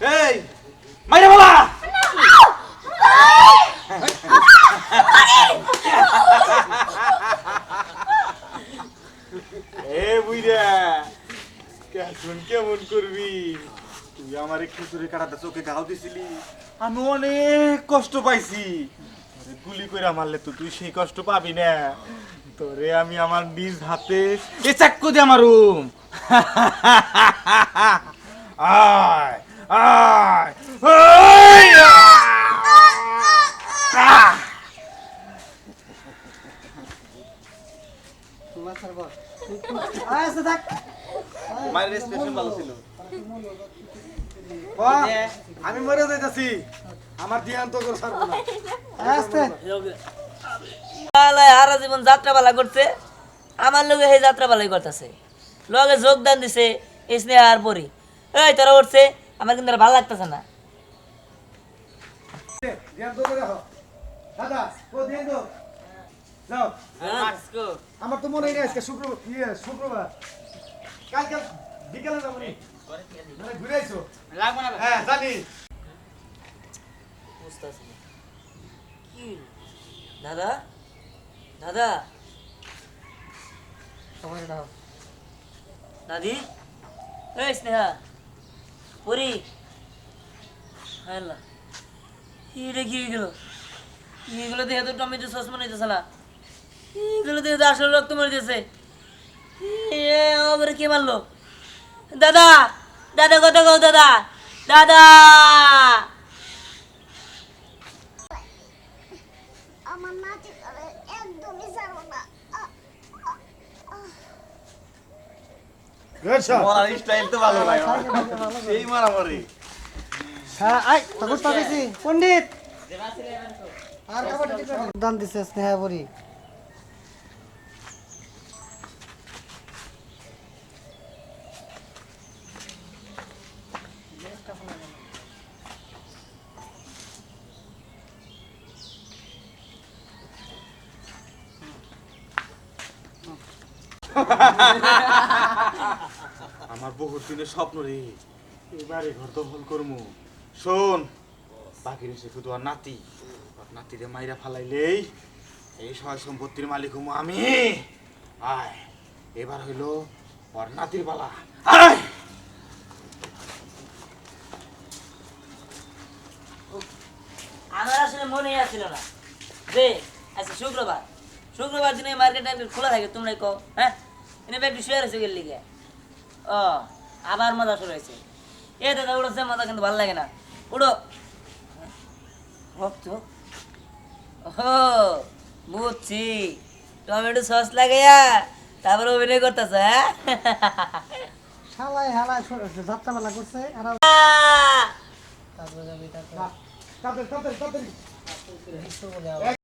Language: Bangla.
এই, মাইরে বলা এ বুইরা, কেমন কেমন করবি? তুই আমার খিচুড়ি কাটাতে চোখে ঘাও দিছিলি। আমি অনেক কষ্ট পাইছি। গুলি করে মারলে তো তুই সেই কষ্ট পাবি না। তোরে আমি আমার নিজ হাতে এ চাক্কু দে আমার রুম আয়। আমি মরে যাইতাছি আমার ধ্যান তো করে ছাড়বো না করছে আমার পালাই করতেছে লগে যোগদান দিছে স্নেহ আর পরি এই তোরা উঠছে আমার কিন্তু ভালো লাগতেছে না। ধ্যান আমার তো মনে নেই আজকে শুক্রবার শুক্রবার? কালকে বিকেলে যাব নি। মানে ঘুরে আইসো হ্যাঁ জানি বুঝতেছি না। কি? হলো? দাদা? দাদা দাদি? এই স্নেহা। পরি। হ্যালো। এটা কি গেল এগুলো দেখে তো টমেটো সস বানাইতেছে সালা। এগুলো দেখে তো আসল রক্ত মরে দিয়েছে। এ, আবার কে মারলো? দাদা! দাদা কত কও দাদা। দাদা! মারার স্টাইল তো ভালো ভাই সেই মারামারি। হ্যাঁ আই ঠাকুর পাবেছি পণ্ডিত! আর দান দিছে স্নেহা বড়ি। আমার বহুত দিনের স্বপ্ন রে। এবারে ঘর দখল করমু। শোন বাকি রয়েছে শুধু আর নাতি। নাতিরে মাইরা ফালাইলেই এই সয় সম্পত্তির মালিক হমু আমি। আয়, এবার হইল ওর নাতির পালা। আমার আসলে মনেই আসছিল না। যে আচ্ছা শুক্রবার। শুক্রবার দিনে মার্কেট খোলা থাকে তোমরা কো হ্যাঁ? এনে একটু শুয়ে রয়েছে গেল লিগে। ও আবার মজা শুরু হয়েছে। এ দাদা উড়োছে মজা কিন্তু ভালো লাগে না। উড়ো। তো ও বুঝছি। টমেটো সস লাগাইয়া তারপরে অভিনয় করতেছ হ্যাঁ? করছে আর তারপরে যাবি তারপরে তাড়াতাড়ি তাড়াতাড়ি তাড়াতাড়ি।